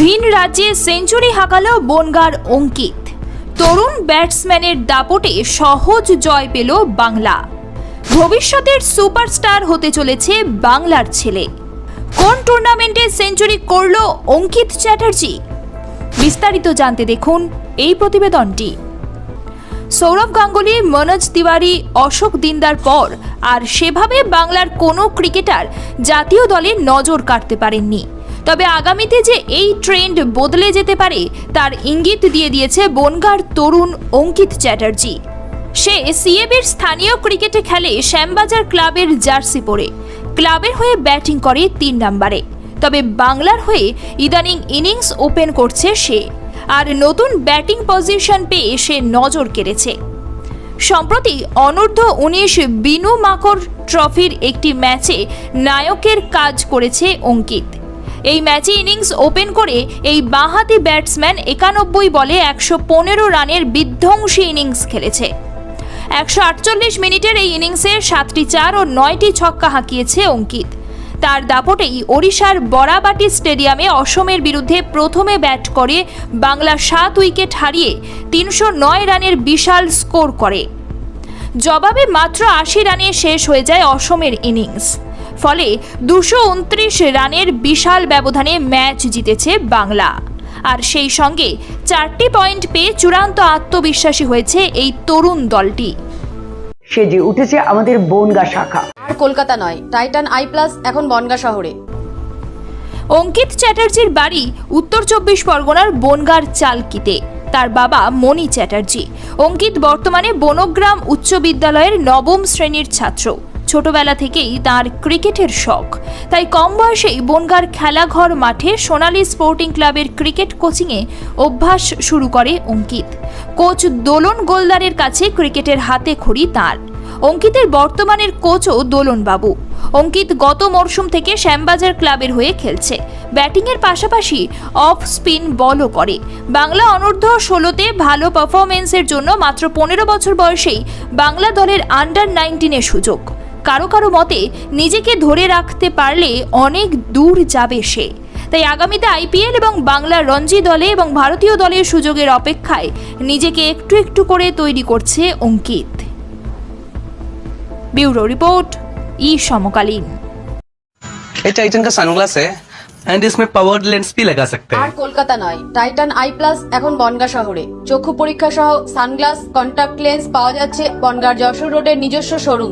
ভিন রাজ্যে সেঞ্চুরি হাঁকাল বনগার অঙ্কিত। তরুণ ব্যাটসম্যানের দাপটে সহজ জয় পেল বাংলা। ভবিষ্যতের সুপারস্টার হতে চলেছে বাংলার ছেলে। কোন টুর্নামেন্টে সেঞ্চুরি করল অঙ্কিত চ্যাটার্জি? বিস্তারিত জানতে দেখুন এই প্রতিবেদনটি। সৌরভ গাঙ্গুলি, মনোজ তিওয়ারি, অশোক দিনদার পর আর সেভাবে বাংলার কোনো ক্রিকেটার জাতীয় দলে নজর কাটতে পারেননি। তবে আগামীতে যে এই ট্রেন্ড বদলে যেতে পারে, তার ইঙ্গিত দিয়ে দিয়েছে বনগার তরুণ অঙ্কিত চ্যাটার্জি। সে সিএবির স্থানীয় ক্রিকেটে খেলে শ্যামবাজার ক্লাবের জার্সি পরে। ক্লাবের হয়ে ব্যাটিং করে তিন নম্বরে। তবে বাংলার হয়ে ইদানিং ইনিংস ওপেন করছে সে। আর নতুন ব্যাটিং পজিশন পেয়ে সে নজর কেড়েছে। সম্প্রতি অনূর্ধ্ব উনিশ বিনু মাকর ট্রফির একটি ম্যাচে নায়কের কাজ করেছে অঙ্কিত। এই ম্যাচে ইনিংস ওপেন করে এই বাঁহাতি ব্যাটসম্যান একানব্বই বলে একশো পনেরো রানের বিধ্বংসী ইনিংস খেলেছে। একশো আটচল্লিশ মিনিটের এই ইনিংসে সাতটি চার ও নয়টি ছক্কা হাঁকিয়েছে অঙ্কিত। তার দাপটেই ওড়িশার বরাবাটি স্টেডিয়ামে অসমের বিরুদ্ধে প্রথমে ব্যাট করে বাংলা সাত উইকেট হারিয়ে তিনশো নয় রানের বিশাল স্কোর করে। জবাবে মাত্র আশি রানে শেষ হয়ে যায় অসমের ইনিংস। ফলে দুশো উনত্রিশ রানের বিশাল ব্যবধানে ম্যাচ জিতেছে বাংলা। আর সেই সঙ্গে চারটি পয়েন্ট পেয়ে চূড়ান্ত আত্মবিশ্বাসী হয়েছে এই তরুণ দলটি। সেজে উঠেছে আমাদের বনগা শাখা। আর কলকাতা নয় টাইটান আই প্লাস এখন বনগা শহরে। অঙ্কিত চ্যাটার্জির বাড়ি উত্তর চব্বিশ পরগনার বনগার চালকিতে। তার বাবা মণি চ্যাটার্জি। অঙ্কিত বর্তমানে বনগ্রাম উচ্চ বিদ্যালয়ের নবম শ্রেণির ছাত্র। ছোটবেলা থেকেই তার ক্রিকেটের শখ। তাই কম বয়সেই বনগার খেলাঘর মাঠে সোনালী স্পোর্টিং ক্লাবের ক্রিকেট কোচিংয়ে অভ্যাস শুরু করে অঙ্কিত। কোচ দোলন গোলদারের কাছে ক্রিকেটের হাতে খড়ি তার। অঙ্কিতের বর্তমানের কোচও দোলন বাবু অঙ্কিত গত মরশুম থেকে শ্যামবাজার ক্লাবের হয়ে খেলছে। ব্যাটিংয়ের পাশাপাশি অফ স্পিন বলও করে। বাংলা অনূর্ধ্ব ষোলোতে ভালো পারফরমেন্সের জন্য মাত্র পনেরো বছর বয়সেই বাংলা দলের আন্ডার নাইনটিনের সুযোগ। কারো কারো মতে নিজেকে ধরে রাখতে পারলে অনেক দূর যাবে সে তাই আগামীতে আইপিএল এবং বাংলা রঞ্জি দলে এবং ভারতীয় দলের সুযোগের অপেক্ষায় নিজেকে একটু একটু করে তৈরি করছে অঙ্কিত ब्यूरो रिपोर्ट ई समकालीन ये टाइटन का सनग्लास है एंड इसमें पावर लेंस भी लगा सकते আর हैं কলকাতা নয় টাইটান আই প্লাস এখন বনগা শহরে চক্ষু পরীক্ষা সহ সানগ্লাস কন্টাক্ট লেন্স পাওয়া যাচ্ছে বনগার যশোর রোডের নিজস্ব শোরুম